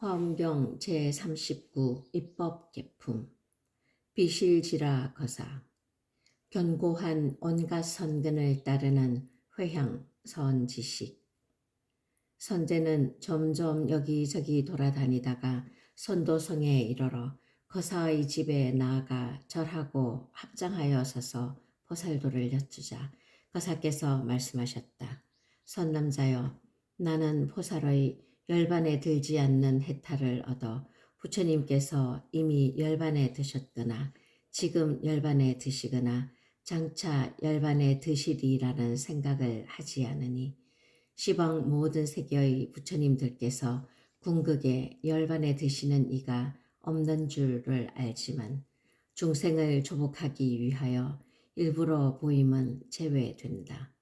화엄경 제39 입법 개품 비실지라 거사. 견고한 온갖 선근을 따르는 회향 선지식. 선제는 점점 여기저기 돌아다니다가 선도성에 이르러 거사의 집에 나아가 절하고 합장하여 서서 보살도를 여쭈자 거사께서 말씀하셨다. 선남자여 나는 보살의 열반에 들지 않는 해탈을 얻어 부처님께서 이미 열반에 드셨거나 지금 열반에 드시거나 장차 열반에 드시리라는 생각을 하지 않으니 시방 모든 세계의 부처님들께서 궁극에 열반에 드시는 이가 없는 줄을 알지만 중생을 조복하기 위하여 일부러 보임은 제외된다.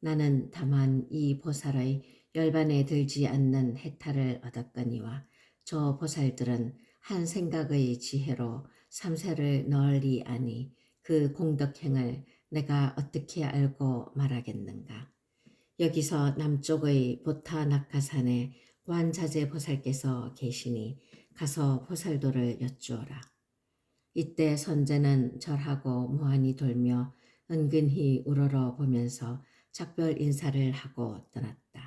나는 다만 이 보살의 열반에 들지 않는 해탈을 얻었거니와 저 보살들은 한 생각의 지혜로 삼세를 널리 아니 그 공덕행을 내가 어떻게 알고 말하겠는가. 여기서 남쪽의 보타 낙하산에 관자재 보살께서 계시니 가서 보살도를 여쭈어라. 이때 선제는 절하고 무한히 돌며 은근히 우러러 보면서 작별 인사를 하고 떠났다.